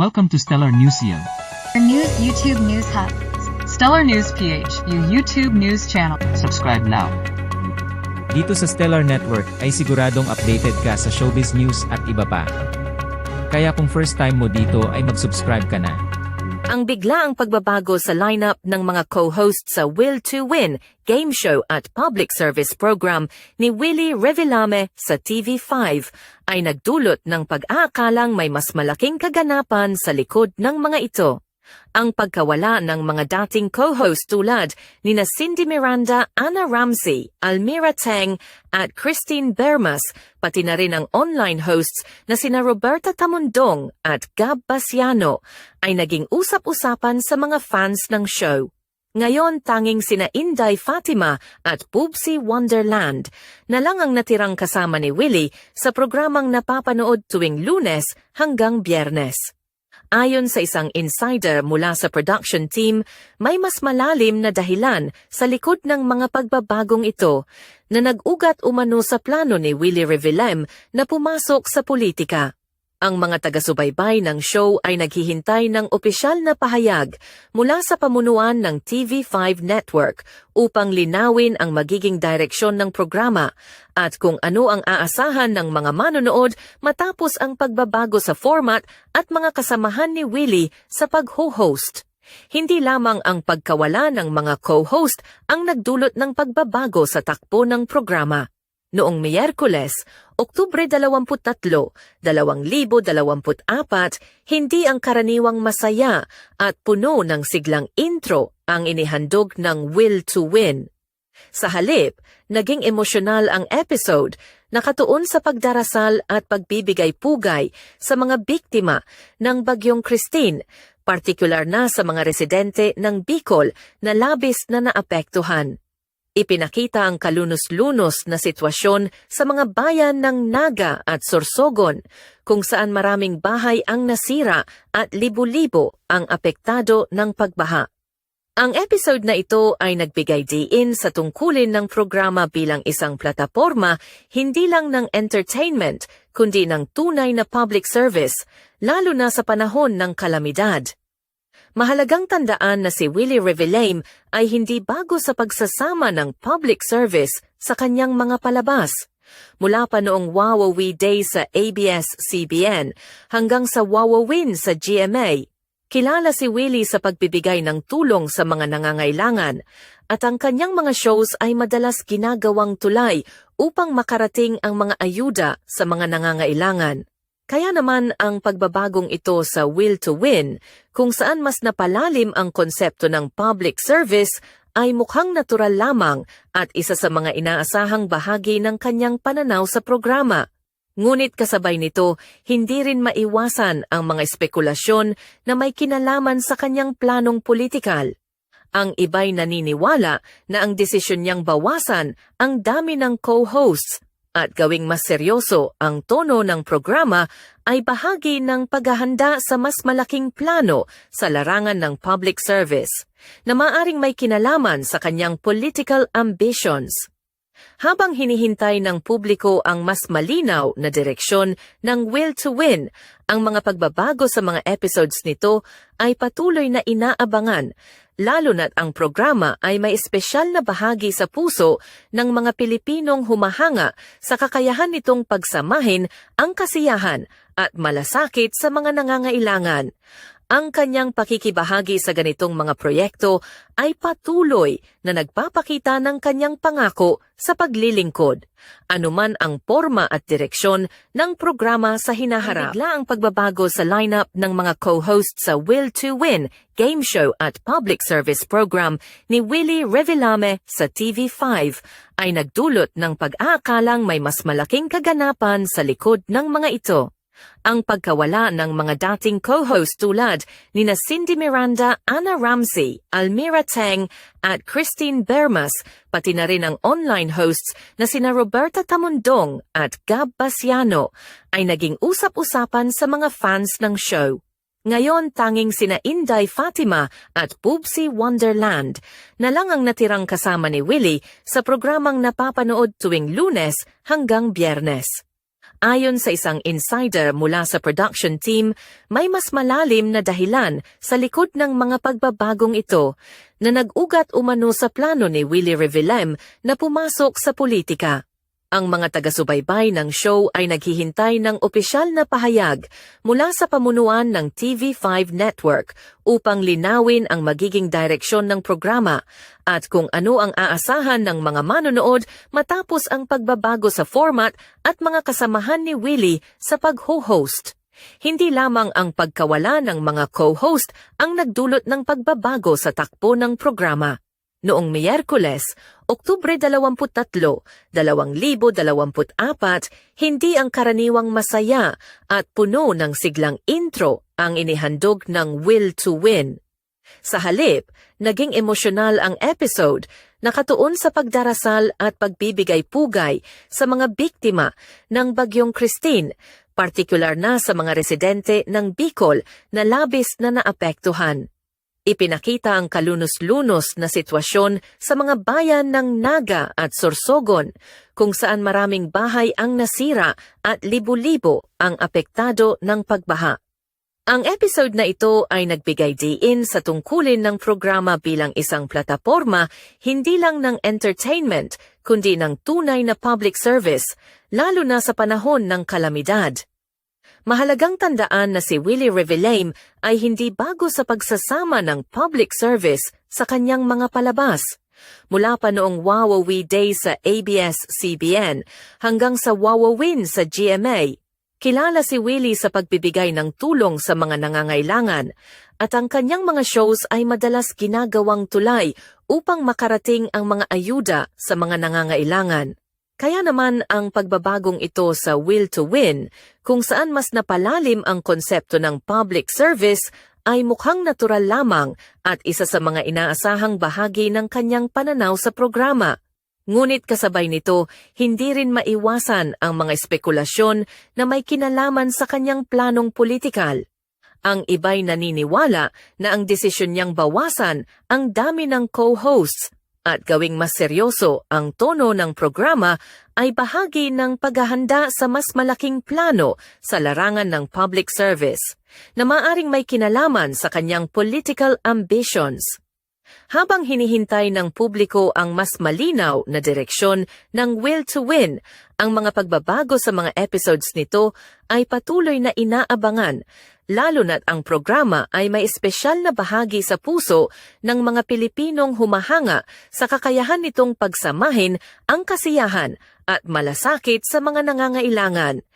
Welcome to Stellar Newsio. Your news YouTube News Hub. Stellar News PH, yung YouTube news channel. Subscribe now. Dito sa Stellar Network ay siguradong updated ka sa showbiz news at iba pa. Kaya kung first time mo dito ay mag-subscribe ka na. Ang biglaang pagbabago sa lineup ng mga co-host sa Will to Win game show at public service program ni Willie Revillame sa TV5 ay nagdulot ng pag-aakalang may mas malaking kaganapan sa likod ng mga ito. Ang pagkawala ng mga dating co-host tulad ni na Cindy Miranda, Anna Ramsey, Almira Teng at Christine Bermas, pati na rin ang online hosts na sina Roberta Tamundong at Gab Basiano ay naging usap-usapan sa mga fans ng show. Ngayon tanging sina Inday Fatima at Pupsi Wonderland na lang ang natirang kasama ni Willie sa programang napapanood tuwing lunes hanggang biyernes. Ayon sa isang insider mula sa production team, may mas malalim na dahilan sa likod ng mga pagbabagong ito na nag-ugat umano sa plano ni Willie Revillem na pumasok sa politika. Ang mga taga-subaybay ng show ay naghihintay ng opisyal na pahayag mula sa pamunuan ng TV5 Network upang linawin ang magiging direksyon ng programa at kung ano ang aasahan ng mga manonood matapos ang pagbabago sa format at mga kasamahan ni Willie sa pag-ho-host. Hindi lamang ang pagkawala ng mga co-host ang nagdulot ng pagbabago sa takbo ng programa. Noong Miyerkules, Oktubre 23, 2024, hindi ang karaniwang masaya at puno ng siglang intro ang inihandog ng Will to Win. Sa halip, naging emosyonal ang episode nakatuon sa pagdarasal at pagbibigay pugay sa mga biktima ng Bagyong Christine, partikular na sa mga residente ng Bicol na labis na naapektuhan. Ipinakita ang kalunos-lunos na sitwasyon sa mga bayan ng Naga at Sorsogon, kung saan maraming bahay ang nasira at libo-libo ang apektado ng pagbaha. Ang episode na ito ay nagbigay diin sa tungkulin ng programa bilang isang plataporma hindi lang ng entertainment kundi ng tunay na public service, lalo na sa panahon ng kalamidad. Mahalagang tandaan na si Willie Revillame ay hindi bago sa pagsasama ng public service sa kanyang mga palabas. Mula pa noong Wawawi Day sa ABS-CBN hanggang sa Wawawin sa GMA, kilala si Willie sa pagbibigay ng tulong sa mga nangangailangan at ang kanyang mga shows ay madalas ginagawang tulay upang makarating ang mga ayuda sa mga nangangailangan. Kaya naman ang pagbabagong ito sa Will to Win, kung saan mas napalalim ang konsepto ng public service, ay mukhang natural lamang at isa sa mga inaasahang bahagi ng kanyang pananaw sa programa. Ngunit kasabay nito, hindi rin maiwasan ang mga espekulasyon na may kinalaman sa kanyang planong politikal. Ang iba'y naniniwala na ang desisyon niyang bawasan ang dami ng co-hosts at gawing mas seryoso ang tono ng programa ay bahagi ng paghahanda sa mas malaking plano sa larangan ng public service na maaring may kinalaman sa kanyang political ambitions. Habang hinihintay ng publiko ang mas malinaw na direksyon ng Will to Win, ang mga pagbabago sa mga episodes nito ay patuloy na inaabangan, lalo na't ang programa ay may espesyal na bahagi sa puso ng mga Pilipinong humahanga sa kakayahan nitong pagsamahin ang kasiyahan at malasakit sa mga nangangailangan. Ang kanyang pakikibahagi sa ganitong mga proyekto ay patuloy na nagpapakita ng kanyang pangako sa paglilingkod, anuman ang forma at direksyon ng programa sa hinaharap. Bigla ang pagbabago sa lineup ng mga co-host sa Will to Win game show at public service program ni Willie Revillame sa TV5 ay nagdulot ng pag-aakalang may mas malaking kaganapan sa likod ng mga ito. Ang pagkawala ng mga dating co-host tulad ni na Cindy Miranda, Anna Ramsey, Almira Teng at Christine Bermas, pati na rin ang online hosts na sina Roberta Tamundong at Gab Basiano, ay naging usap-usapan sa mga fans ng show. Ngayon tanging sina Inday Fatima at Pupsi Wonderland na lang ang natirang kasama ni Willie sa programang napapanood tuwing lunes hanggang biyernes. Ayon sa isang insider mula sa production team, may mas malalim na dahilan sa likod ng mga pagbabagong ito na nag-ugat umano sa plano ni Willie Revillem na pumasok sa politika. Ang mga taga-subaybay ng show ay naghihintay ng opisyal na pahayag mula sa pamunuan ng TV5 Network upang linawin ang magiging direksyon ng programa at kung ano ang aasahan ng mga manonood matapos ang pagbabago sa format at mga kasamahan ni Willie sa pag-ho-host. Hindi lamang ang pagkawala ng mga co-host ang nagdulot ng pagbabago sa takbo ng programa. Noong Miyerkules, Oktubre 23, 2024, hindi ang karaniwang masaya at puno ng siglang intro ang inihandog ng Will to Win. Sa halip, naging emosyonal ang episode nakatuon sa pagdarasal at pagbibigay pugay sa mga biktima ng Bagyong Christine, partikular na sa mga residente ng Bicol na labis na naapektuhan. Ipinakita ang kalunos-lunos na sitwasyon sa mga bayan ng Naga at Sorsogon, kung saan maraming bahay ang nasira at libo-libo ang apektado ng pagbaha. Ang episode na ito ay nagbigay diin sa tungkulin ng programa bilang isang plataporma hindi lang ng entertainment kundi ng tunay na public service, lalo na sa panahon ng kalamidad. Mahalagang tandaan na si Willie Revillame ay hindi bago sa pagsasama ng public service sa kanyang mga palabas. Mula pa noong Wawawi Day sa ABS-CBN hanggang sa Wawawin sa GMA, kilala si Willie sa pagbibigay ng tulong sa mga nangangailangan at ang kanyang mga shows ay madalas ginagawang tulay upang makarating ang mga ayuda sa mga nangangailangan. Kaya naman ang pagbabagong ito sa Will to Win, kung saan mas napalalim ang konsepto ng public service, ay mukhang natural lamang at isa sa mga inaasahang bahagi ng kanyang pananaw sa programa. Ngunit kasabay nito, hindi rin maiwasan ang mga espekulasyon na may kinalaman sa kanyang planong politikal. Ang iba'y naniniwala na ang desisyon niyang bawasan ang dami ng co-hosts at gawing mas seryoso ang tono ng programa ay bahagi ng paghahanda sa mas malaking plano sa larangan ng public service na maaring may kinalaman sa kanyang political ambitions. Habang hinihintay ng publiko ang mas malinaw na direksyon ng Will to Win, ang mga pagbabago sa mga episodes nito ay patuloy na inaabangan, lalo na't ang programa ay may espesyal na bahagi sa puso ng mga Pilipinong humahanga sa kakayahan nitong pagsamahin ang kasiyahan at malasakit sa mga nangangailangan.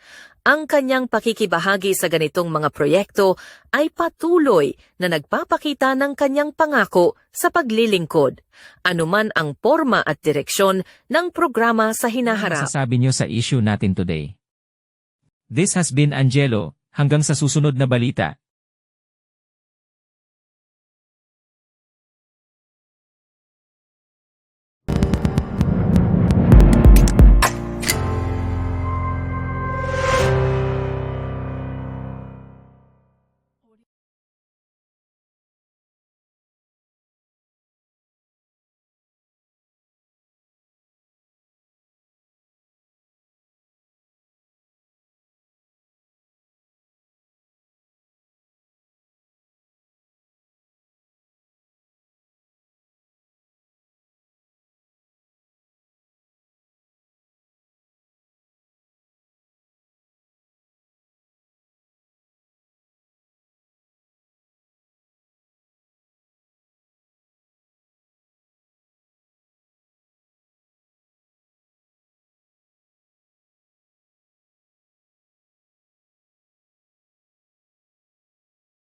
Ang kanyang pakikibahagi sa ganitong mga proyekto ay patuloy na nagpapakita ng kanyang pangako sa paglilingkod, anuman ang forma at direksyon ng programa sa Ano hinaharap. masasabi niyo sa issue natin today? This has been Angelo, hanggang sa susunod na balita.